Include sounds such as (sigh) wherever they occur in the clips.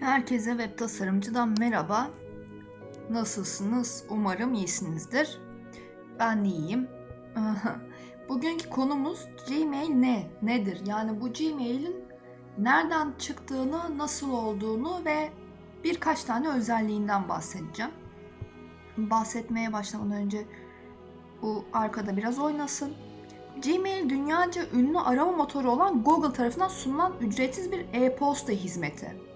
Herkese web tasarımcıdan merhaba. Nasılsınız? Umarım iyisinizdir. Ben de iyiyim. (laughs) Bugünkü konumuz Gmail ne? Nedir? Yani bu Gmail'in nereden çıktığını, nasıl olduğunu ve birkaç tane özelliğinden bahsedeceğim. Bahsetmeye başlamadan önce bu arkada biraz oynasın. Gmail dünyaca ünlü arama motoru olan Google tarafından sunulan ücretsiz bir e-posta hizmeti.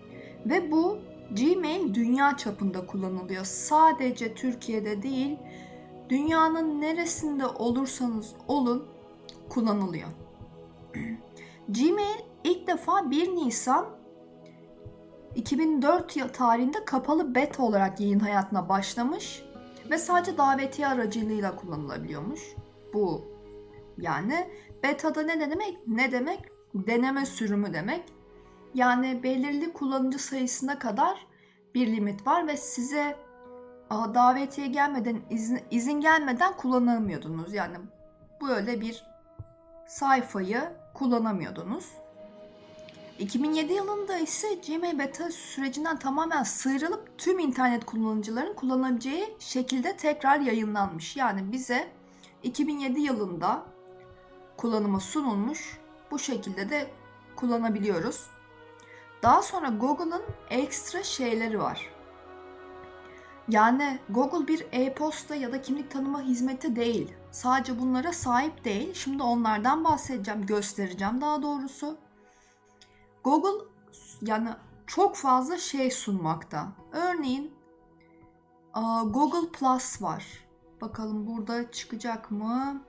Ve bu Gmail dünya çapında kullanılıyor. Sadece Türkiye'de değil, dünyanın neresinde olursanız olun kullanılıyor. (clears throat) Gmail ilk defa 1 Nisan 2004 yıl tarihinde kapalı beta olarak yayın hayatına başlamış ve sadece davetiye aracılığıyla kullanılabiliyormuş. Bu yani beta'da ne demek? Ne demek? Deneme sürümü demek. Yani belirli kullanıcı sayısına kadar bir limit var ve size davetiye gelmeden izin, izin gelmeden kullanamıyordunuz. Yani böyle bir sayfayı kullanamıyordunuz. 2007 yılında ise Gmail beta sürecinden tamamen sıyrılıp tüm internet kullanıcıların kullanabileceği şekilde tekrar yayınlanmış. Yani bize 2007 yılında kullanıma sunulmuş. Bu şekilde de kullanabiliyoruz. Daha sonra Google'ın ekstra şeyleri var. Yani Google bir e-posta ya da kimlik tanıma hizmeti değil. Sadece bunlara sahip değil. Şimdi onlardan bahsedeceğim, göstereceğim daha doğrusu. Google yani çok fazla şey sunmakta. Örneğin Google Plus var. Bakalım burada çıkacak mı?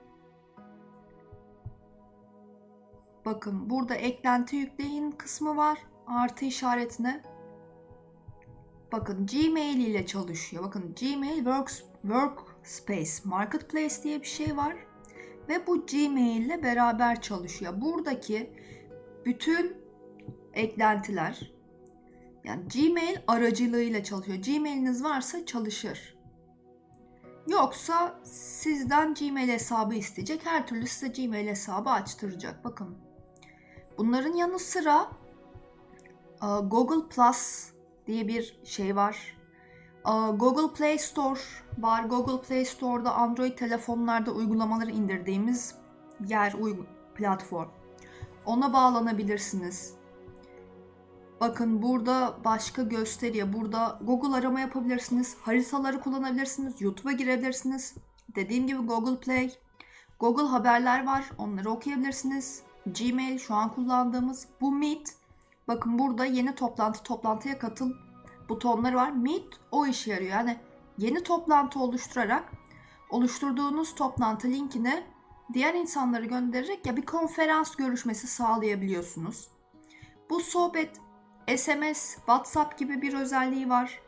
Bakın burada eklenti yükleyin kısmı var. Artı işaretine. Bakın Gmail ile çalışıyor. Bakın Gmail Works, Workspace Marketplace diye bir şey var. Ve bu Gmail ile beraber çalışıyor. Buradaki bütün eklentiler yani Gmail aracılığıyla çalışıyor. Gmail'iniz varsa çalışır. Yoksa sizden Gmail hesabı isteyecek. Her türlü size Gmail hesabı açtıracak. Bakın. Bunların yanı sıra Google Plus diye bir şey var. Google Play Store var. Google Play Store'da Android telefonlarda uygulamaları indirdiğimiz yer, platform. Ona bağlanabilirsiniz. Bakın burada başka gösteriyor. Burada Google arama yapabilirsiniz. Haritaları kullanabilirsiniz. YouTube'a girebilirsiniz. Dediğim gibi Google Play. Google haberler var. Onları okuyabilirsiniz. Gmail şu an kullandığımız bu Meet. Bakın burada yeni toplantı toplantıya katıl butonları var. Meet o işe yarıyor. Yani yeni toplantı oluşturarak oluşturduğunuz toplantı linkini diğer insanları göndererek ya bir konferans görüşmesi sağlayabiliyorsunuz. Bu sohbet SMS, WhatsApp gibi bir özelliği var.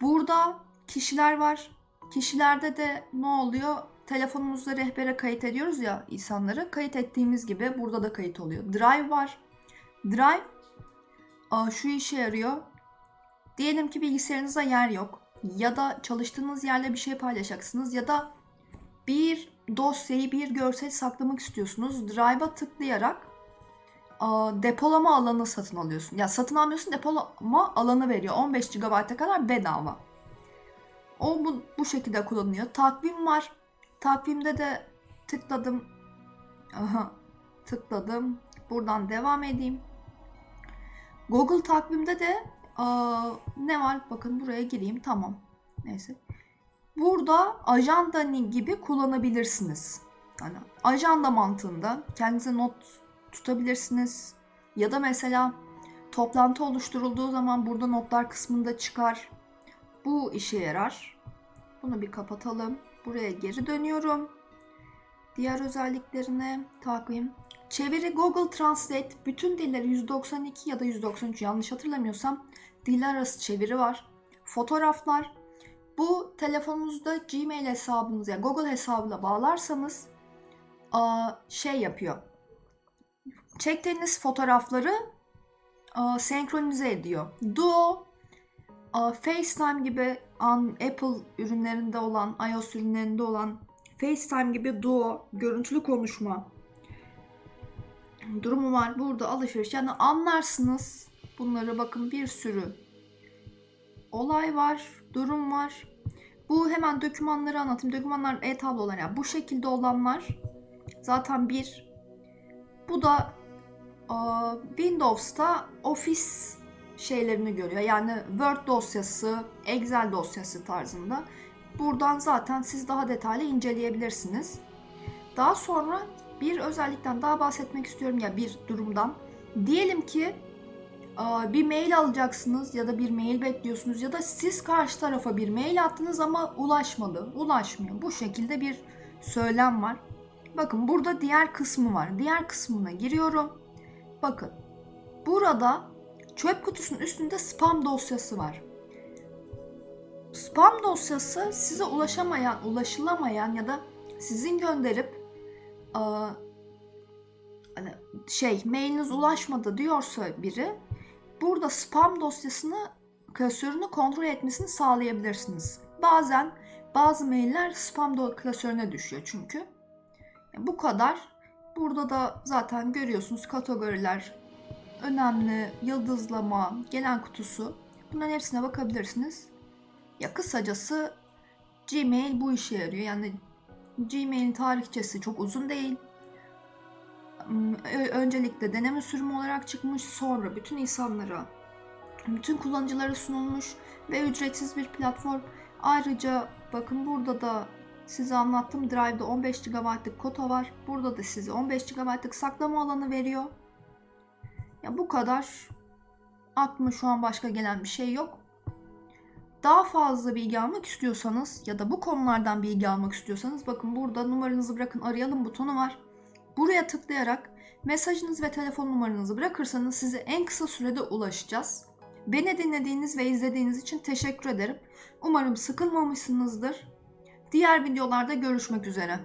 Burada kişiler var. Kişilerde de ne oluyor? Telefonumuzda rehbere kayıt ediyoruz ya insanları. Kayıt ettiğimiz gibi burada da kayıt oluyor. Drive var. Drive şu işe yarıyor. Diyelim ki bilgisayarınızda yer yok. Ya da çalıştığınız yerle bir şey paylaşacaksınız. Ya da bir dosyayı, bir görsel saklamak istiyorsunuz. Drive'a tıklayarak depolama alanı satın alıyorsun. Ya satın almıyorsun depolama alanı veriyor. 15 GB'a kadar bedava. O bu, bu şekilde kullanılıyor. Takvim var. Takvimde de tıkladım. Aha, tıkladım. Buradan devam edeyim. Google takvimde de aa, ne var? Bakın buraya gireyim. Tamam. Neyse. Burada ajanda gibi kullanabilirsiniz. Yani ajanda mantığında kendinize not tutabilirsiniz. Ya da mesela toplantı oluşturulduğu zaman burada notlar kısmında çıkar. Bu işe yarar. Bunu bir kapatalım. Buraya geri dönüyorum. Diğer özelliklerine takvim. Çeviri Google Translate bütün dilleri 192 ya da 193 yanlış hatırlamıyorsam diller arası çeviri var. Fotoğraflar. Bu telefonunuzda Gmail hesabınız yani Google hesabıyla bağlarsanız şey yapıyor. Çektiğiniz fotoğrafları senkronize ediyor. Duo FaceTime gibi Apple ürünlerinde olan, iOS ürünlerinde olan FaceTime gibi duo, görüntülü konuşma durumu var. Burada alışveriş. Yani anlarsınız Bunları bakın bir sürü olay var, durum var. Bu hemen dokümanları anlatayım. Dokümanlar e-tablolar yani bu şekilde olanlar zaten bir. Bu da e, Windows'ta Office şeylerini görüyor. Yani Word dosyası, Excel dosyası tarzında. Buradan zaten siz daha detaylı inceleyebilirsiniz. Daha sonra bir özellikten daha bahsetmek istiyorum ya bir durumdan. Diyelim ki e, bir mail alacaksınız ya da bir mail bekliyorsunuz ya da siz karşı tarafa bir mail attınız ama ulaşmadı, ulaşmıyor. Bu şekilde bir söylem var. Bakın burada diğer kısmı var. Diğer kısmına giriyorum. Bakın burada çöp kutusunun üstünde spam dosyası var. Spam dosyası size ulaşamayan, ulaşılamayan ya da sizin gönderip şey mailiniz ulaşmadı diyorsa biri burada spam dosyasını klasörünü kontrol etmesini sağlayabilirsiniz. Bazen bazı mailler spam klasörüne düşüyor çünkü. E, Bu kadar. Burada da zaten görüyorsunuz kategoriler, önemli, yıldızlama, gelen kutusu. Bunların hepsine bakabilirsiniz. Ya kısacası Gmail bu işe yarıyor. Yani Gmail'in tarihçesi çok uzun değil. Ö- Öncelikle deneme sürümü olarak çıkmış, sonra bütün insanlara, bütün kullanıcılara sunulmuş ve ücretsiz bir platform. Ayrıca bakın burada da size anlattım Drive'da 15 GB'lık kota var. Burada da size 15 GB'lık saklama alanı veriyor. Ya bu kadar. Aklıma şu an başka gelen bir şey yok. Daha fazla bilgi almak istiyorsanız ya da bu konulardan bilgi almak istiyorsanız bakın burada numaranızı bırakın arayalım butonu var. Buraya tıklayarak mesajınız ve telefon numaranızı bırakırsanız size en kısa sürede ulaşacağız. Beni dinlediğiniz ve izlediğiniz için teşekkür ederim. Umarım sıkılmamışsınızdır. Diğer videolarda görüşmek üzere.